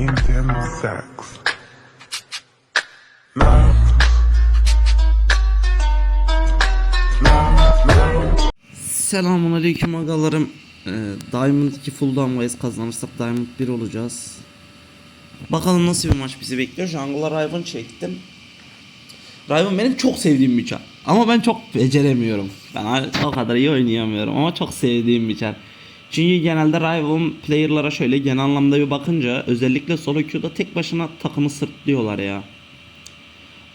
intense sex. Selamun aleyküm agalarım. Ee, Diamond 2 full damgayız kazanırsak Diamond 1 olacağız. Bakalım nasıl bir maç bizi bekliyor. Jungle'a Riven çektim. Riven benim çok sevdiğim bir çar. Ama ben çok beceremiyorum. Ben o kadar iyi oynayamıyorum ama çok sevdiğim bir çar. Çünkü genelde Riven player'lara şöyle genel anlamda bir bakınca özellikle solo queue'da tek başına takımı sırtlıyorlar ya.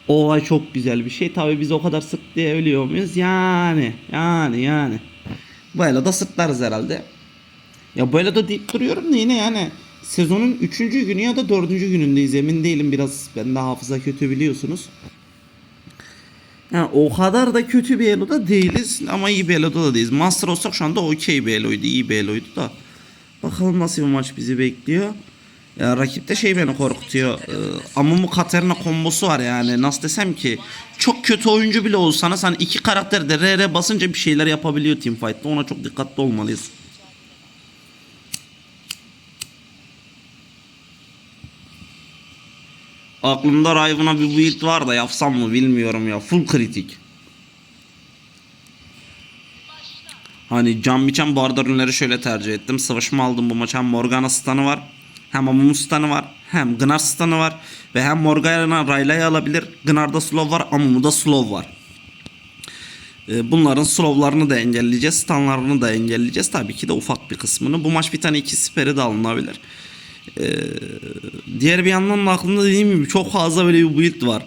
O olay çok güzel bir şey. Tabii biz o kadar sık diye ölüyor muyuz? Yani, yani, yani. Böyle da sırtlarız herhalde. Ya böyle de deyip duruyorum da yine yani sezonun 3. günü ya da 4. günündeyiz emin değilim biraz ben de hafıza kötü biliyorsunuz. Yani o kadar da kötü bir eloda değiliz ama iyi bir eloda da değiliz. Master olsak şu anda okey bir eloydu, iyi bir eloydu da. Bakalım nasıl bir maç bizi bekliyor. Ya rakipte şey beni korkutuyor. Ee, Amumu Katarina kombosu var yani. Nasıl desem ki çok kötü oyuncu bile olsanız hani iki karakter de RR basınca bir şeyler yapabiliyor teamfight'ta. Ona çok dikkatli olmalıyız. Aklımda Riven'a bir build var da yapsam mı bilmiyorum ya. Full kritik. Hani can biçen barda ürünleri şöyle tercih ettim. Savaşımı aldım bu maç. Hem Morgana stun'ı var. Hem Amumu stun'ı var. Hem Gnar stun'ı var. Ve hem Morgana Rayla'yı alabilir. Gnar'da slow var. Amumu'da slow var. Ee, Bunların slowlarını da engelleyeceğiz. Stunlarını da engelleyeceğiz. Tabii ki de ufak bir kısmını. Bu maç bir tane iki siperi de alınabilir. Ee, diğer bir yandan da aklımda dediğim gibi çok fazla böyle bir build var.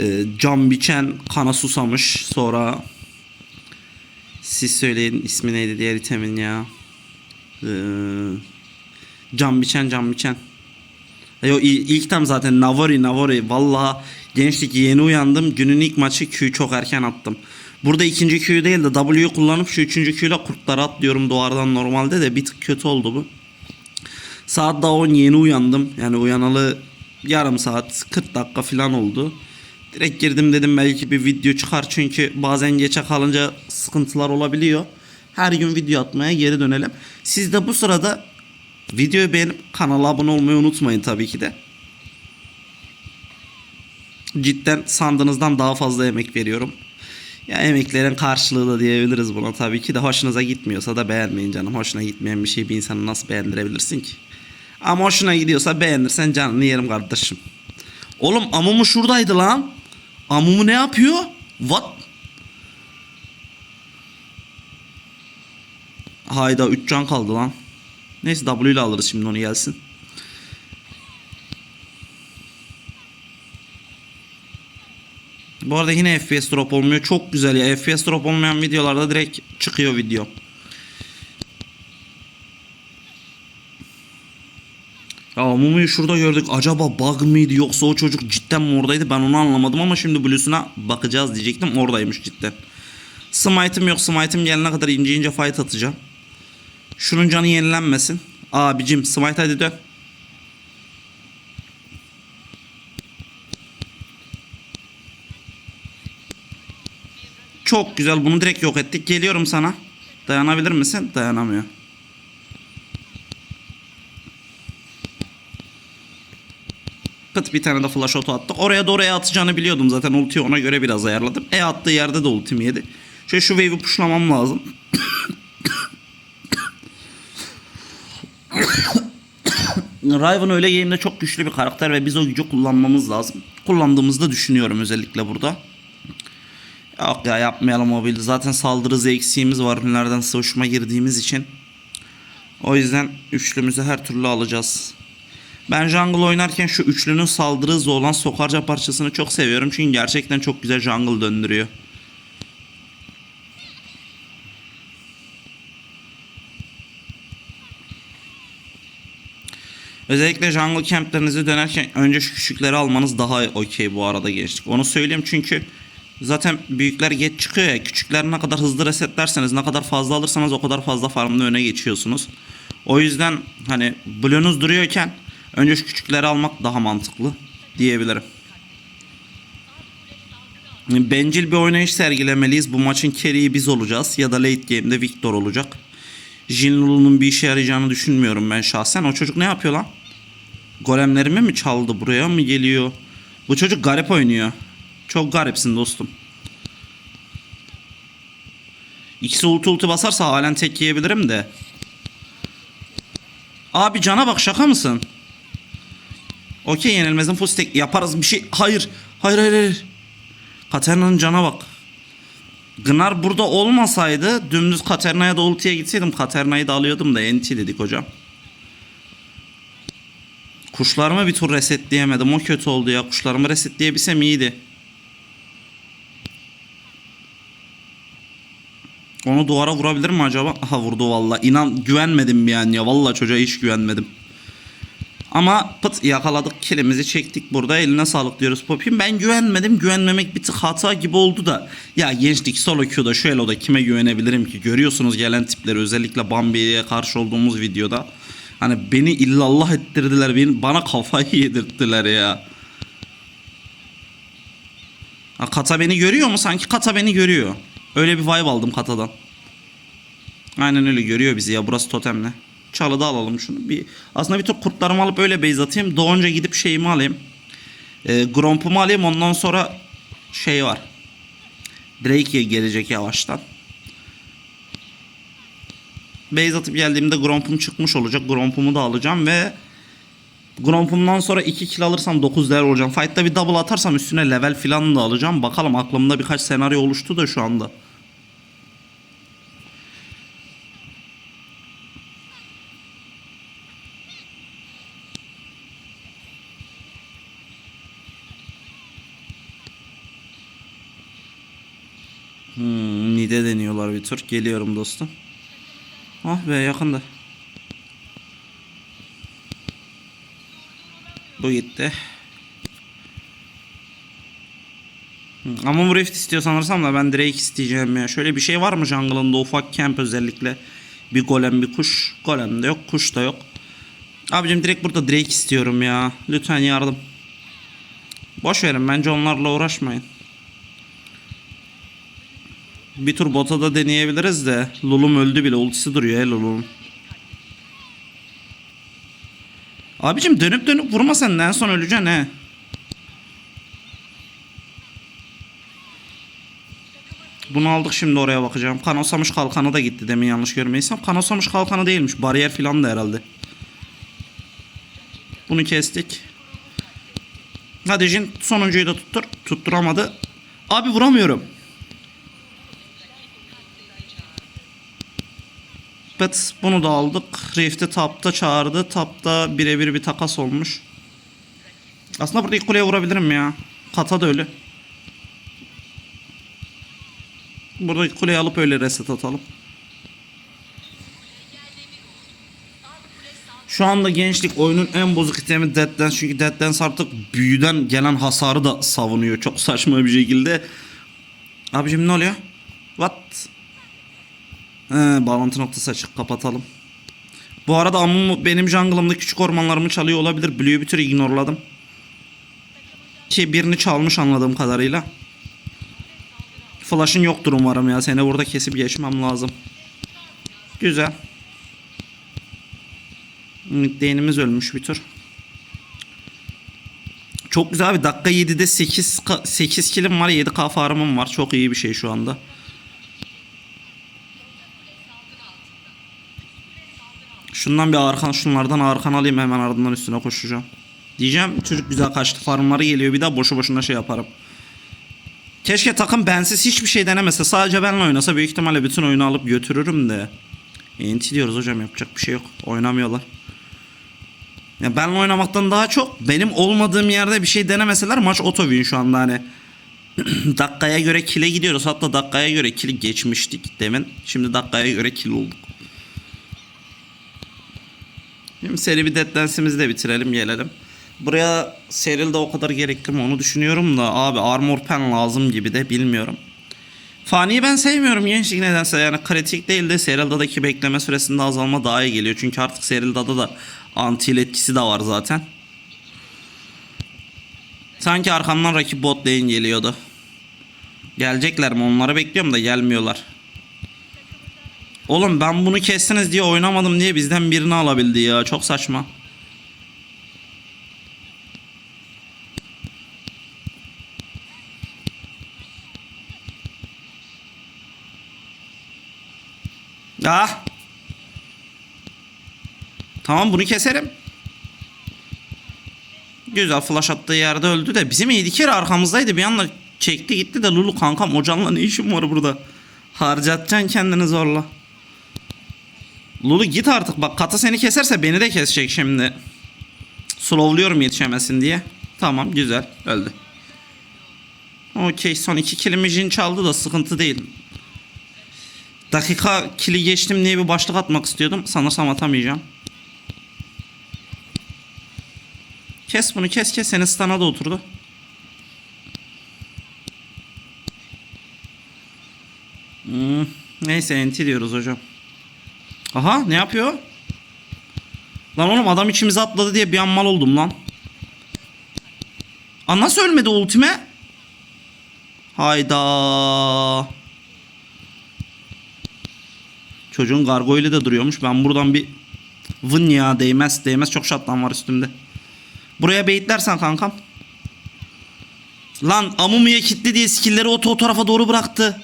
Ee, can biçen, kana susamış. Sonra siz söyleyin ismi neydi diğer itemin ya. Ee, can biçen, can biçen. Yo, il- ilk tam zaten Navari Navari. Vallahi gençlik yeni uyandım. Günün ilk maçı Q'yu çok erken attım. Burada ikinci Q'yu değil de W'yu kullanıp şu üçüncü Q'yla kurtları atlıyorum duvardan normalde de bir tık kötü oldu bu. Saat daha 10 yeni uyandım. Yani uyanalı yarım saat 40 dakika falan oldu. Direkt girdim dedim belki bir video çıkar çünkü bazen geçe kalınca sıkıntılar olabiliyor. Her gün video atmaya geri dönelim. Siz de bu sırada videoyu beğenip kanala abone olmayı unutmayın tabii ki de. Cidden sandığınızdan daha fazla emek veriyorum. Ya emeklerin karşılığı da diyebiliriz buna tabii ki de hoşunuza gitmiyorsa da beğenmeyin canım. Hoşuna gitmeyen bir şeyi bir insanı nasıl beğendirebilirsin ki? Ama hoşuna gidiyorsa beğenirsen canını yerim kardeşim. Oğlum Amumu şuradaydı lan. Amumu ne yapıyor? What? Hayda 3 can kaldı lan. Neyse W ile alırız şimdi onu gelsin. Bu arada yine FPS drop olmuyor. Çok güzel ya. FPS drop olmayan videolarda direkt çıkıyor video. Ya Mumu'yu şurada gördük. Acaba bug mıydı yoksa o çocuk cidden mi oradaydı? Ben onu anlamadım ama şimdi Blue'suna bakacağız diyecektim. Oradaymış cidden. Smite'ım yok. Smite'ım gelene kadar ince ince fight atacağım. Şunun canı yenilenmesin. Abicim Smite hadi dön. Çok güzel bunu direkt yok ettik. Geliyorum sana. Dayanabilir misin? Dayanamıyor. Pıt bir tane de flash auto attı. Oraya doğru E atacağını biliyordum zaten ultiyi ona göre biraz ayarladım. E attığı yerde de ultimi yedi. Şöyle şu wave'i pushlamam lazım. Riven öyle game'de çok güçlü bir karakter ve biz o gücü kullanmamız lazım. Kullandığımızda düşünüyorum özellikle burada. Yok ya yapmayalım o build'i. Zaten saldırı eksiğimiz var. Ünlerden savaşıma girdiğimiz için. O yüzden üçlümüzü her türlü alacağız. Ben jungle oynarken şu üçlünün saldırı hızı olan sokarca parçasını çok seviyorum. Çünkü gerçekten çok güzel jungle döndürüyor. Özellikle jungle camplerinizi dönerken önce şu küçükleri almanız daha okey bu arada gençlik. Onu söyleyeyim çünkü zaten büyükler geç çıkıyor ya. Küçükler ne kadar hızlı resetlerseniz ne kadar fazla alırsanız o kadar fazla farmda öne geçiyorsunuz. O yüzden hani bloğunuz duruyorken önce şu küçükleri almak daha mantıklı diyebilirim. Bencil bir oynayış sergilemeliyiz. Bu maçın carry'i biz olacağız ya da late game'de Victor olacak. Jinlulu'nun bir işe yarayacağını düşünmüyorum ben şahsen. O çocuk ne yapıyor lan? Golemlerimi mi çaldı buraya mı geliyor? Bu çocuk garip oynuyor. Çok garipsin dostum. İkisi ulti ulti basarsa halen tek yiyebilirim de. Abi cana bak şaka mısın? Okey yenilmezin full stack yaparız bir şey. Hayır. Hayır hayır hayır. Katerina'nın cana bak. Gnar burada olmasaydı dümdüz Katerina'ya da ultiye gitseydim Katerina'yı da alıyordum da enti dedik hocam. Kuşlarımı bir tur resetleyemedim. O kötü oldu ya. Kuşlarımı resetleyebilsem iyiydi. Onu duvara vurabilir mi acaba? Aha vurdu valla. İnan güvenmedim bir an ya. Valla çocuğa hiç güvenmedim. Ama pıt yakaladık kilimizi çektik burada eline sağlık diyoruz Popim. Ben güvenmedim güvenmemek bir tık hata gibi oldu da. Ya gençlik solo queue'da şu eloda kime güvenebilirim ki? Görüyorsunuz gelen tipleri özellikle Bambi'ye karşı olduğumuz videoda. Hani beni illallah ettirdiler beni, bana kafayı yedirttiler ya. Ha, kata beni görüyor mu? Sanki kata beni görüyor. Öyle bir vibe aldım katadan. Aynen öyle görüyor bizi ya burası totemle. Çalıda alalım şunu. Bir, aslında bir tur kurtlarımı alıp öyle base atayım. Doğunca gidip şeyimi alayım. E, Gromp'umu alayım ondan sonra şey var. Drake'ye gelecek yavaştan. Base atıp geldiğimde Gromp'um çıkmış olacak. Gromp'umu da alacağım ve Gromp'umdan sonra 2 kill alırsam 9 değer olacağım. Fight'ta bir double atarsam üstüne level falan da alacağım. Bakalım aklımda birkaç senaryo oluştu da şu anda. Hmm, Nide deniyorlar bir tur. Geliyorum dostum. Ah be yakında. Bu gitti. Ama bu rift istiyor sanırsam da ben Drake isteyeceğim ya. Şöyle bir şey var mı jungle'ında ufak camp özellikle? Bir golem bir kuş. Golem de yok kuş da yok. Abicim direkt burada Drake istiyorum ya. Lütfen yardım. Boş verin bence onlarla uğraşmayın. Bir tur bota da deneyebiliriz de. Lulum öldü bile. Ultisi duruyor he Lulum. Abicim dönüp dönüp vurma sen en son öleceksin he. Bunu aldık şimdi oraya bakacağım. Kanosamış kalkanı da gitti demin yanlış görmeysem. Kanosamış kalkanı değilmiş. Bariyer filan da herhalde. Bunu kestik. Hadi Jin sonuncuyu da tuttur. Tutturamadı. Abi vuramıyorum. Evet bunu da aldık. Rift'i tapta çağırdı. Tapta birebir bir takas olmuş. Aslında burada ilk kuleye vurabilirim ya. Kata da öyle. Burada kuleyi alıp öyle reset atalım. Şu anda gençlik oyunun en bozuk itemi Dead Dance. Çünkü Dead Dance artık büyüden gelen hasarı da savunuyor. Çok saçma bir şekilde. Abicim ne oluyor? What? He, bağlantı noktası açık kapatalım. Bu arada Amumu benim jungle'ımda küçük ormanlarımı çalıyor olabilir. Blue'yu bir tür ignorladım. Ki birini çalmış anladığım kadarıyla. Flash'ın yoktur umarım ya. Seni burada kesip geçmem lazım. Güzel. Midlane'imiz ölmüş bir tur. Çok güzel abi. Dakika 7'de 8 ka- 8 kilim var. 7k farmım var. Çok iyi bir şey şu anda. Şundan bir arkan şunlardan arkan alayım hemen ardından üstüne koşacağım. Diyeceğim çocuk güzel kaçtı farmları geliyor bir daha boşu boşuna şey yaparım. Keşke takım bensiz hiçbir şey denemese sadece benle oynasa büyük ihtimalle bütün oyunu alıp götürürüm de. Enti diyoruz hocam yapacak bir şey yok. Oynamıyorlar. Ya benle oynamaktan daha çok benim olmadığım yerde bir şey denemeseler maç oto win şu anda hani. dakikaya göre kile gidiyoruz. Hatta dakikaya göre kili geçmiştik demin. Şimdi dakikaya göre kill olduk. Şimdi seri bir Dead Dance'imizi de bitirelim gelelim. Buraya Seril'de o kadar gerekli mi onu düşünüyorum da abi armor pen lazım gibi de bilmiyorum. Fani'yi ben sevmiyorum gençlik nedense yani kritik değil de Seril'da'daki bekleme süresinde azalma daha iyi geliyor. Çünkü artık Seril'da'da da anti etkisi de var zaten. Sanki arkamdan rakip bot lane geliyordu. Gelecekler mi onları bekliyorum da gelmiyorlar. Oğlum ben bunu kestiniz diye oynamadım diye bizden birini alabildi ya. Çok saçma. Ah. Tamam bunu keserim. Güzel flash attığı yerde öldü de bizim Edikir arkamızdaydı bir anda çekti gitti de Lulu kankam o canla ne işim var burada. Harcatacaksın kendini zorla. Lulu git artık bak kata seni keserse beni de kesecek şimdi. Slowluyorum yetişemesin diye. Tamam güzel öldü. Okey son iki kilimi Jin çaldı da sıkıntı değil. Dakika kili geçtim diye bir başlık atmak istiyordum. Sanırsam atamayacağım. Kes bunu kes kes. Senin stana da oturdu. Hmm, neyse enti diyoruz hocam. Aha ne yapıyor? Lan oğlum adam içimize atladı diye bir an mal oldum lan. Aa nasıl ölmedi ultime? Hayda. Çocuğun gargoyle de duruyormuş. Ben buradan bir vın ya değmez değmez çok şatlan var üstümde. Buraya beyitlersen kankam. Lan Amumu'ya kilitli diye skillleri o, o tarafa doğru bıraktı.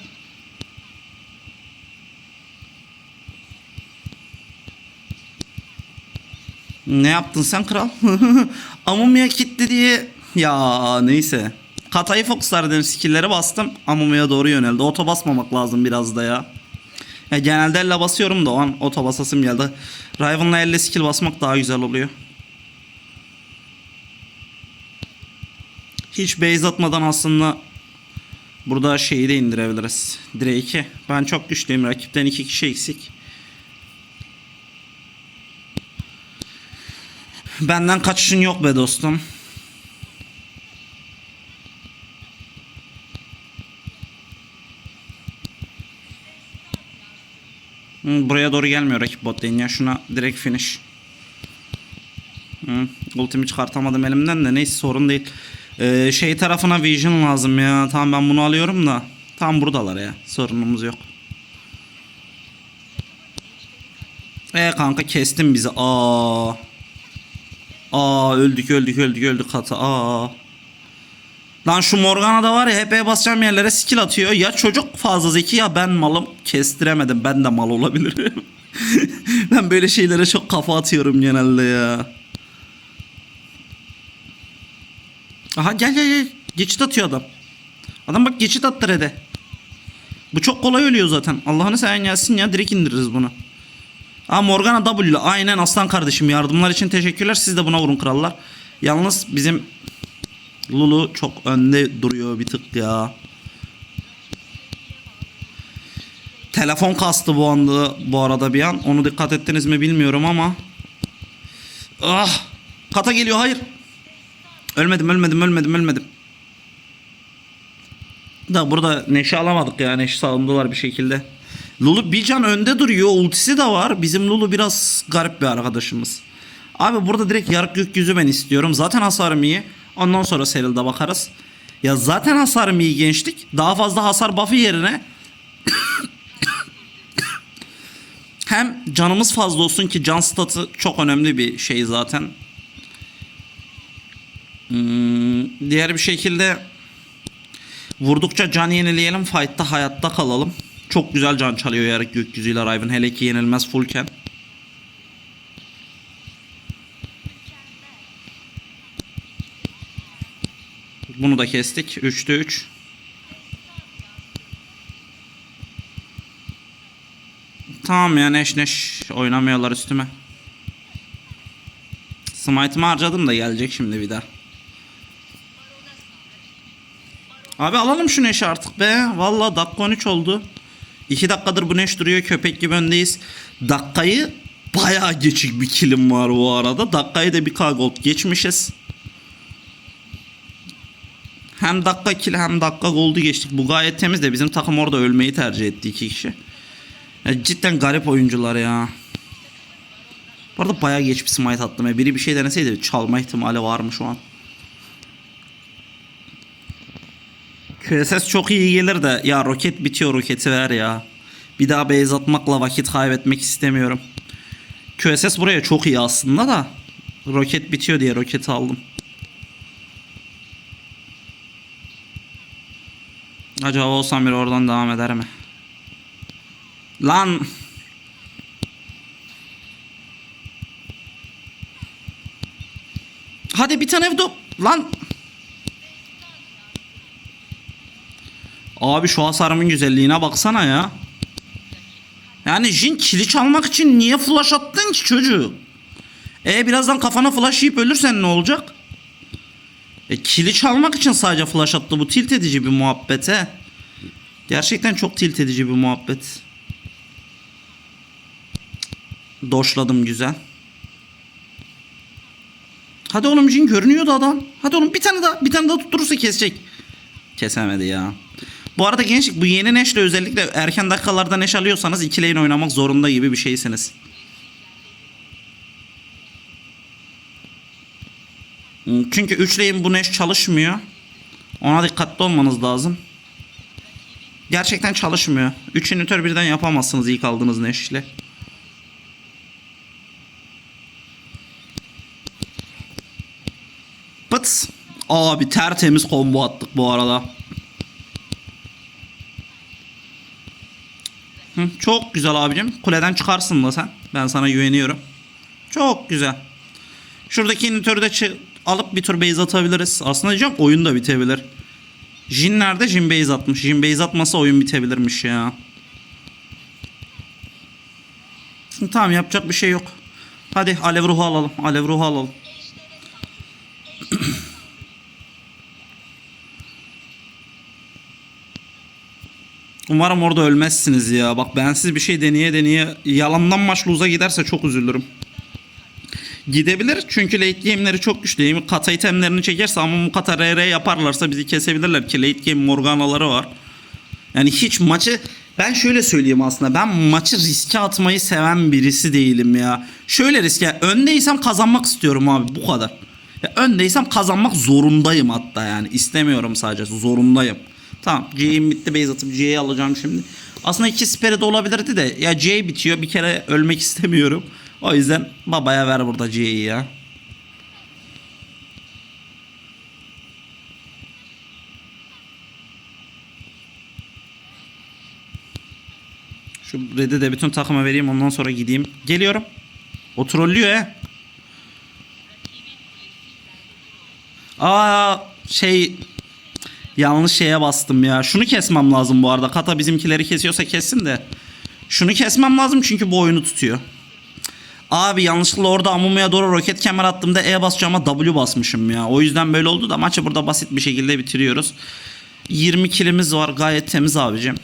Ne yaptın sen kral? Amumu'ya kilitli diye. Ya neyse. Katayı fokuslar dedim skill'lere bastım. Amumu'ya doğru yöneldi. Oto basmamak lazım biraz da ya. Ya genelde elle basıyorum da o an oto basasım geldi. Riven'la elle skill basmak daha güzel oluyor. Hiç base atmadan aslında burada şeyi de indirebiliriz. Drake'i. Ben çok güçlüyüm. Rakipten iki kişi eksik. Benden kaçışın yok be dostum. Buraya doğru gelmiyor rakip bot lane ya. Şuna direkt finish. Hı, ultimi çıkartamadım elimden de neyse sorun değil. Ee, şey tarafına vision lazım ya. Tamam ben bunu alıyorum da. Tam buradalar ya. Sorunumuz yok. E kanka kestin bizi. Aa. Aa öldük öldük öldük öldük katı. Aa. Lan şu Morgana da var ya HP'ye basacağım yerlere skill atıyor. Ya çocuk fazla zeki ya ben malım. Kestiremedim. Ben de mal olabilirim. ben böyle şeylere çok kafa atıyorum genelde ya. Aha gel gel gel. Geçit atıyor adam. Adam bak geçit attı rede. Bu çok kolay ölüyor zaten. Allah'ını seven gelsin ya direkt indiririz bunu. Aa Morgana W. Aynen aslan kardeşim yardımlar için teşekkürler. Siz de buna vurun krallar. Yalnız bizim Lulu çok önde duruyor bir tık ya. Telefon kastı bu anda bu arada bir an. Onu dikkat ettiniz mi bilmiyorum ama. Ah! Kata geliyor hayır. Ölmedim ölmedim ölmedim ölmedim. Da burada neşe alamadık ya. Neşe salındılar bir şekilde. Lulu bir can önde duruyor. Ultisi de var. Bizim Lulu biraz garip bir arkadaşımız. Abi burada direkt yarık gökyüzü ben istiyorum. Zaten hasarım iyi. Ondan sonra Seril'de bakarız. Ya zaten hasarım iyi gençlik. Daha fazla hasar buff'ı yerine hem canımız fazla olsun ki can statı çok önemli bir şey zaten. Hmm, diğer bir şekilde vurdukça can yenileyelim. Fight'ta hayatta kalalım. Çok güzel can çalıyor yarık gökyüzüyle Riven. Hele ki yenilmez fullken. Bunu da kestik. 3'te 3. Tamam ya neş neş oynamıyorlar üstüme. Smite'ımı harcadım da gelecek şimdi bir daha. Abi alalım şu neşi artık be. Valla dakika 13 oldu. 2 dakikadır bu neş duruyor köpek gibi öndeyiz. Dakikayı bayağı geçik bir kilim var bu arada. Dakikayı da bir k gold geçmişiz. Hem dakika kill hem dakika goldu geçtik. Bu gayet temiz de bizim takım orada ölmeyi tercih etti iki kişi. Ya cidden garip oyuncular ya. Bu arada bayağı geç bir smite attım. Ya. Biri bir şey deneseydi çalma ihtimali var mı şu an? QSS çok iyi gelir de ya roket bitiyor roketi ver ya. Bir daha base atmakla vakit kaybetmek istemiyorum. QSS buraya çok iyi aslında da roket bitiyor diye roketi aldım. Acaba olsam bir oradan devam eder mi? Lan! Hadi bir tane do... Lan! Abi şu hasarımın güzelliğine baksana ya. Yani Jin kili çalmak için niye flash attın ki çocuğu? E birazdan kafana flash yiyip ölürsen ne olacak? E kili çalmak için sadece flash attı bu tilt edici bir muhabbet he. Gerçekten çok tilt edici bir muhabbet. Doşladım güzel. Hadi oğlum Jin görünüyordu adam. Hadi oğlum bir tane daha bir tane daha tutturursa kesecek. Kesemedi ya. Bu arada gençlik bu yeni neşle özellikle erken dakikalarda neş alıyorsanız iki lane oynamak zorunda gibi bir şeysiniz. Hmm, Çünkü 3 lane bu neş çalışmıyor. Ona dikkatli olmanız lazım. Gerçekten çalışmıyor. 3 inhibitör birden yapamazsınız ilk aldığınız neşle. Pıt. Abi tertemiz combo attık bu arada. Hı, çok güzel abicim. Kuleden çıkarsın da sen. Ben sana güveniyorum. Çok güzel. Şuradaki inhibitörü de alıp bir tur base atabiliriz. Aslında diyeceğim oyun da bitebilir. Jin nerede? Jin base atmış. Jin base atmasa oyun bitebilirmiş ya. Tamam yapacak bir şey yok. Hadi alev ruhu alalım. Alev ruhu alalım. Umarım orada ölmezsiniz ya. Bak bensiz bir şey deneye deneye yalandan maç lose'a giderse çok üzülürüm. Gidebilir çünkü late game'leri çok güçlü. Kata itemlerini çekerse ama bu kata RR yaparlarsa bizi kesebilirler ki late game Morganaları var. Yani hiç maçı ben şöyle söyleyeyim aslında ben maçı riske atmayı seven birisi değilim ya. Şöyle riske öndeysem kazanmak istiyorum abi bu kadar. Ya öndeysem kazanmak zorundayım hatta yani istemiyorum sadece zorundayım. Tamam C'im bitti base atıp C'yi alacağım şimdi. Aslında iki speri de olabilirdi de ya C bitiyor bir kere ölmek istemiyorum. O yüzden babaya ver burada C'yi ya. Şu red'i de bütün takıma vereyim ondan sonra gideyim. Geliyorum. O trollüyor he. Aa şey yanlış şeye bastım ya. Şunu kesmem lazım bu arada. Kata bizimkileri kesiyorsa kessin de. Şunu kesmem lazım çünkü bu oyunu tutuyor. Abi yanlışlıkla orada Amumu'ya doğru roket kemer attığımda E basacağıma W basmışım ya. O yüzden böyle oldu da maçı burada basit bir şekilde bitiriyoruz. 20 kilimiz var gayet temiz abicim.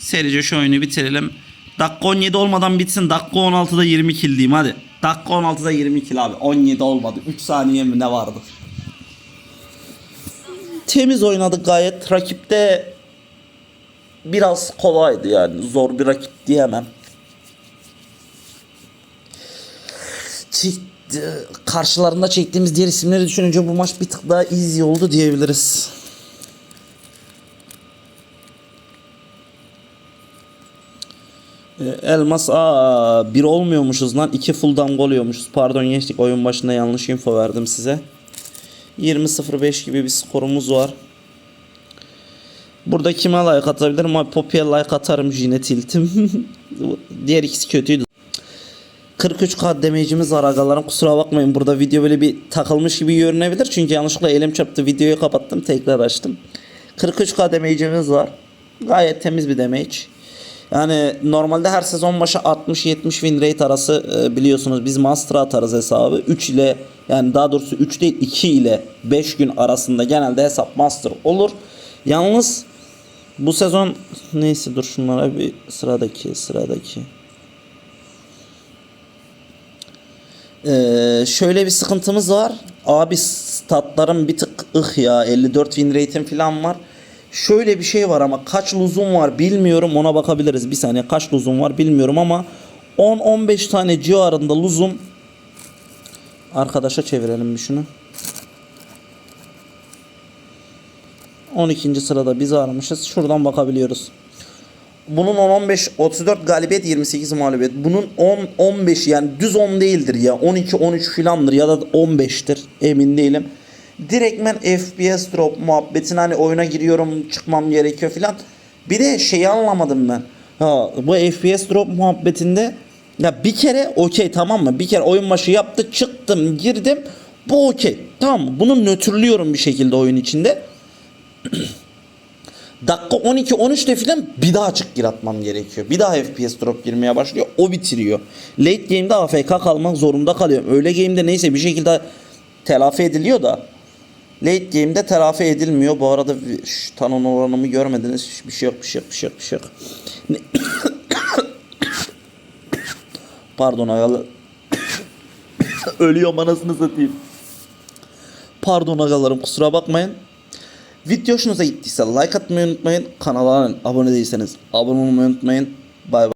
Serice şu oyunu bitirelim. Dakika 17 olmadan bitsin. Dakika 16'da 20 kill diyeyim hadi. Dakika 16'da 20 kill abi. 17 olmadı. 3 saniye mi ne vardı? Temiz oynadık gayet. Rakipte biraz kolaydı yani. Zor bir rakip diyemem. Çek- karşılarında çektiğimiz diğer isimleri düşününce bu maç bir tık daha easy oldu diyebiliriz. E, Elmas aa bir olmuyormuşuz lan. iki full damga oluyormuşuz. Pardon gençlik oyun başında yanlış info verdim size. 20-05 gibi bir skorumuz var. Burada kime like atabilirim? Abi Poppy'e like atarım Jine tiltim. Diğer ikisi kötüydü. 43k damage'imiz var agalarım kusura bakmayın burada video böyle bir takılmış gibi görünebilir çünkü yanlışlıkla elim çarptı videoyu kapattım tekrar açtım 43k damage'imiz var gayet temiz bir damage yani normalde her sezon başı 60-70 win rate arası e, biliyorsunuz biz master atarız hesabı 3 ile yani daha doğrusu 3 değil 2 ile 5 gün arasında genelde hesap master olur yalnız bu sezon neyse dur şunlara bir sıradaki sıradaki Ee, şöyle bir sıkıntımız var. Abi statlarım bir tık ıh ya. 54 win rate'im falan var. Şöyle bir şey var ama kaç luzum var bilmiyorum. Ona bakabiliriz. Bir saniye kaç luzum var bilmiyorum ama 10-15 tane civarında luzum. Arkadaşa çevirelim bir şunu. 12. sırada biz aramışız. Şuradan bakabiliyoruz. Bunun 10-15 34 galibiyet 28 mağlubiyet. Bunun 10 15 yani düz 10 değildir ya. 12 13 filandır ya da 15'tir. Emin değilim. Direktmen FPS drop muhabbetine hani oyuna giriyorum çıkmam gerekiyor filan. Bir de şeyi anlamadım ben. Ha, bu FPS drop muhabbetinde Ya bir kere okey tamam mı? Bir kere oyun başı yaptı çıktım girdim. Bu okey. Tamam? Bunu nötrlüyorum bir şekilde oyun içinde. Dakika 12-13'te falan bir daha açık gir atmam gerekiyor. Bir daha FPS drop girmeye başlıyor. O bitiriyor. Late game'de AFK kalmak zorunda kalıyorum. Öyle game'de neyse bir şekilde telafi ediliyor da. Late game'de telafi edilmiyor. Bu arada şu tanon oranımı görmediniz. Bir şey yok, bir şey yok, bir şey yok, bir şey yok. Pardon agalı. Ölüyorum anasını satayım. Pardon agalarım kusura bakmayın. Video hoşunuza gittiyse like atmayı unutmayın. Kanala abone değilseniz abone olmayı unutmayın. Bay bay.